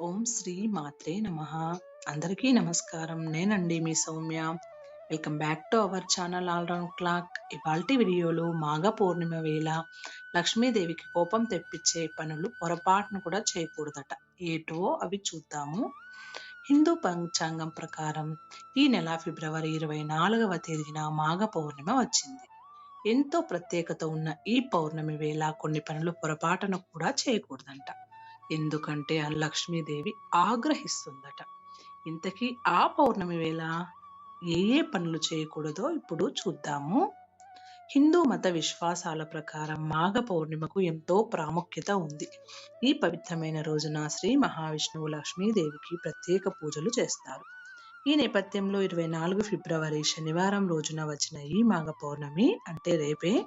ఓం శ్రీ మాత్రే నమ. అందరికీ నమస్కారం. నేనండి మీ Soumya. Welcome back to our channel all round clock. ఇవాల్టి వీడియోలో మాఘ పౌర్ణిమ వేళ లక్ష్మీదేవికి కోపం తెప్పించే పనులు పొరపాటును కూడా చేయకూడదట. ఏటో అవి చూద్దాము. హిందూ పంచాంగం ప్రకారం ఈ నెల ఫిబ్రవరి ఇరవై నాలుగవ తేదీన మాఘ పౌర్ణిమ వచ్చింది. ఎంతో ప్రత్యేకత ఉన్న ఈ పౌర్ణమి వేళ కొన్ని పనులు పొరపాటును కూడా చేయకూడదంట. ఎందుకంటే ఆ లక్ష్మీదేవి ఆగ్రహిస్తుందట. ఇంతకీ ఆ పౌర్ణమి వేళ ఏ ఏ పనులు చేయకూడదో ఇప్పుడు చూద్దాము. హిందూ మత విశ్వాసాల ప్రకారం మాఘ పౌర్ణిమకు ఎంతో ప్రాముఖ్యత ఉంది. ఈ పవిత్రమైన రోజున శ్రీ మహావిష్ణువు లక్ష్మీదేవికి ప్రత్యేక పూజలు చేస్తారు. ఈ నేపథ్యంలో ఇరవై నాలుగు ఫిబ్రవరి శనివారం రోజున వచ్చిన ఈ మాఘ పౌర్ణమి అంటే రేపే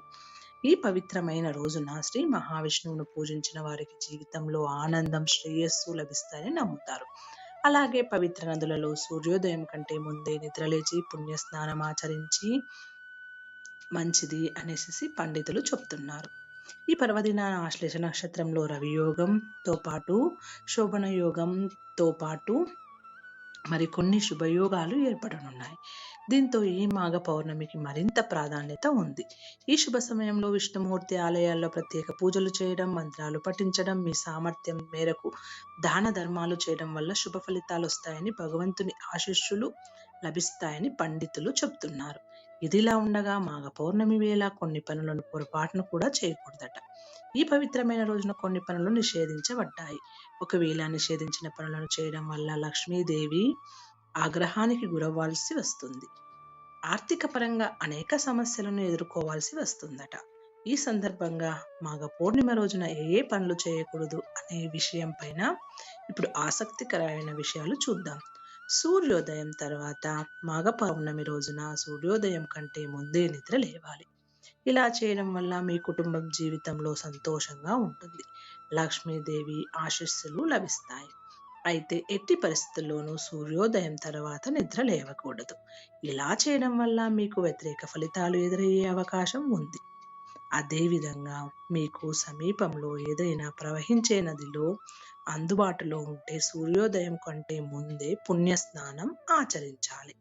ఈ పవిత్రమైన రోజున శ్రీ మహావిష్ణువును పూజించిన వారికి జీవితంలో ఆనందం శ్రేయస్సు లభిస్తాయని నమ్ముతారు. అలాగే పవిత్ర నదులలో సూర్యోదయం కంటే ముందే నిద్రలేచి పుణ్యస్నానం ఆచరించి మంచిది అనేసి పండితులు చెప్తున్నారు. ఈ పర్వదిన ఆశ్లేష నక్షత్రంలో రవియోగంతో పాటు శోభన యోగంతో పాటు మరికొన్ని శుభయోగాలు ఏర్పడనున్నాయి. దీంతో ఈ మాఘ పౌర్ణమికి మరింత ప్రాధాన్యత ఉంది. ఈ శుభ సమయంలో విష్ణుమూర్తి ఆలయాల్లో ప్రత్యేక పూజలు చేయడం మంత్రాలు పఠించడం మీ సామర్థ్యం మేరకు దాన ధర్మాలు చేయడం వల్ల శుభ ఫలితాలు వస్తాయని భగవంతుని ఆశీస్సులు లభిస్తాయని పండితులు చెప్తున్నారు. ఇదిలా ఉండగా మాఘ పౌర్ణమి వేళ కొన్ని పనులను పొరపాటును కూడా చేయకూడదట. ఈ పవిత్రమైన రోజున కొన్ని పనులు నిషేధించబడ్డాయి. ఒకవేళ నిషేధించిన పనులను చేయడం వల్ల లక్ష్మీదేవి ఆగ్రహానికి గురవ్వాల్సి వస్తుంది. ఆర్థిక పరంగా అనేక సమస్యలను ఎదుర్కోవాల్సి వస్తుందట. ఈ సందర్భంగా మాఘ పూర్ణిమ రోజున ఏ ఏ పనులు చేయకూడదు అనే విషయం పైన ఇప్పుడు ఆసక్తికరమైన విషయాలు చూద్దాం. సూర్యోదయం తర్వాత మాఘ పౌర్ణమి రోజున సూర్యోదయం కంటే ముందే నిద్ర లేవాలి. ఇలా చేయడం వల్ల మీ కుటుంబం జీవితంలో సంతోషంగా ఉంటుంది. లక్ష్మీదేవి ఆశస్సులు లభిస్తాయి. అయితే ఎట్టి పరిస్థితుల్లోనూ సూర్యోదయం తర్వాత నిద్ర లేవకూడదు. ఇలా చేయడం వల్ల మీకు వ్యతిరేక ఫలితాలు ఎదురయ్యే అవకాశం ఉంది. అదేవిధంగా మీకు సమీపంలో ఏదైనా ప్రవహించే నదిలో అందుబాటులో ఉంటే సూర్యోదయం కంటే ముందే పుణ్యస్నానం ఆచరించాలి.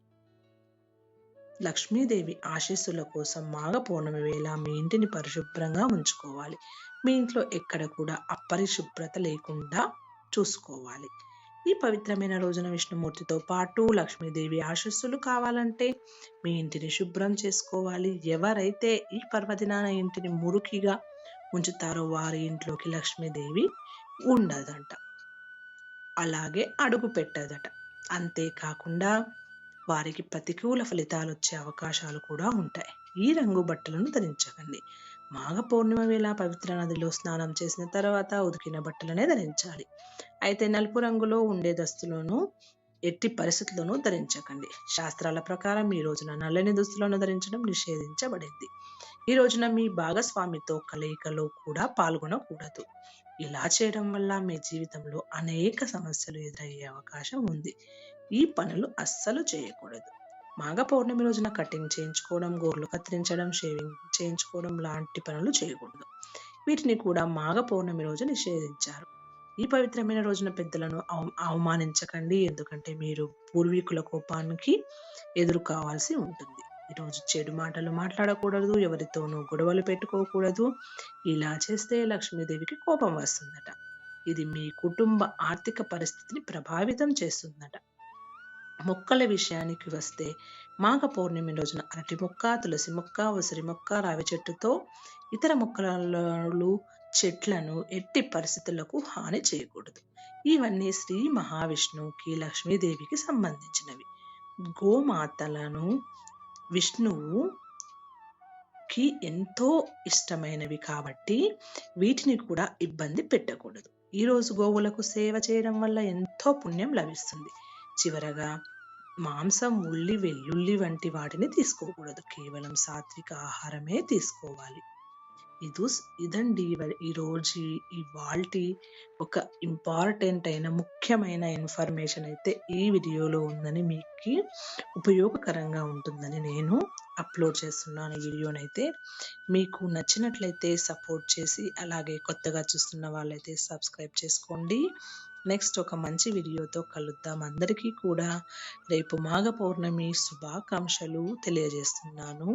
లక్ష్మీదేవి ఆశీస్సుల కోసం మాఘ పౌర్ణమి వేళ మీ ఇంటిని పరిశుభ్రంగా ఉంచుకోవాలి. మీ ఇంట్లో ఎక్కడ కూడా అపరిశుభ్రత లేకుండా చూసుకోవాలి. ఈ పవిత్రమైన రోజున విష్ణుమూర్తితో పాటు లక్ష్మీదేవి ఆశస్సులు కావాలంటే మీ ఇంటిని శుభ్రం చేసుకోవాలి. ఎవరైతే ఈ పర్వదినాన ఇంటిని మురికిగా ఉంచుతారో వారి ఇంట్లోకి లక్ష్మీదేవి ఉండదంట. అలాగే అడుగు పెట్టదట. అంతేకాకుండా వారికి ప్రతికూల ఫలితాలు వచ్చే అవకాశాలు కూడా ఉంటాయి. ఈ రంగు బట్టలను ధరించకండి. మాఘ పౌర్ణిమ వేళ పవిత్ర నదిలో స్నానం చేసిన తర్వాత ఉతికిన బట్టలనే ధరించాలి. అయితే నలుపు రంగులో ఉండే దుస్తులను ఎట్టి పరిస్థితుల్లోనూ ధరించకండి. శాస్త్రాల ప్రకారం ఈ రోజున నల్లని దుస్తులను ధరించడం నిషేధించబడింది. ఈ రోజున మీ భాగస్వామితో కలయికలో కూడా పాల్గొనకూడదు. ఇలా చేయడం వల్ల మీ జీవితంలో అనేక సమస్యలు ఎదురయ్యే అవకాశం ఉంది. ఈ పనులు అస్సలు చేయకూడదు. మాఘ పౌర్ణమి రోజున కటింగ్ చేయించుకోవడం గోర్లు కత్తిరించడం షేవింగ్ చేయించుకోవడం లాంటి పనులు చేయకూడదు. వీటిని కూడా మాఘ పౌర్ణమి రోజు నిషేధించారు. ఈ పవిత్రమైన రోజున పెద్దలను అవమానించకండి. ఎందుకంటే మీరు పూర్వీకుల కోపానికి ఎదురు కావాల్సి ఉంటుంది. ఈరోజు చెడు మాటలు మాట్లాడకూడదు. ఎవరితోనూ గొడవలు పెట్టుకోకూడదు. ఇలా చేస్తే లక్ష్మీదేవికి కోపం వస్తుందట. ఇది మీ కుటుంబ ఆర్థిక పరిస్థితిని ప్రభావితం చేస్తుందట. మొక్కల విషయానికి వస్తే మాఘ పౌర్ణమి రోజున అరటి మొక్క తులసి మొక్క ఉసిరి మొక్క రావి చెట్టుతో ఇతర మొక్కలు చెట్లను ఎట్టి పరిస్థితులకు హాని చేయకూడదు. ఇవన్నీ శ్రీ మహావిష్ణువుకి లక్ష్మీదేవికి సంబంధించినవి. గోమాతలను విష్ణువుకి ఎంతో ఇష్టమైనవి కాబట్టి వీటిని కూడా ఇబ్బంది పెట్టకూడదు. ఈరోజు గోవులకు సేవ చేయడం వల్ల ఎంతో పుణ్యం లభిస్తుంది. చివరగా మాంసం ఉల్లి వెల్లుల్లి వంటి వాటిని తీసుకోకూడదు. కేవలం సాత్విక ఆహారమే తీసుకోవాలి. ఇది ఇదండి ఈరోజు ఇవాల్టి ఒక ఇంపార్టెంట్ అయిన ముఖ్యమైన ఇన్ఫర్మేషన్ అయితే ఈ వీడియోలో ఉందని మీకు ఉపయోగకరంగా ఉంటుందని నేను అప్లోడ్ చేస్తున్నాను ఈ వీడియోనైతే. మీకు నచ్చినట్లయితే సపోర్ట్ చేసి అలాగే కొత్తగా చూస్తున్న వాళ్ళైతే సబ్స్క్రైబ్ చేసుకోండి. నెక్స్ట్ ఒక మంచి వీడియోతో కలుద్దాం. అందరికీ కూడా రేపు మాఘ పౌర్ణమి శుభాకాంక్షలు తెలియజేస్తున్నాను.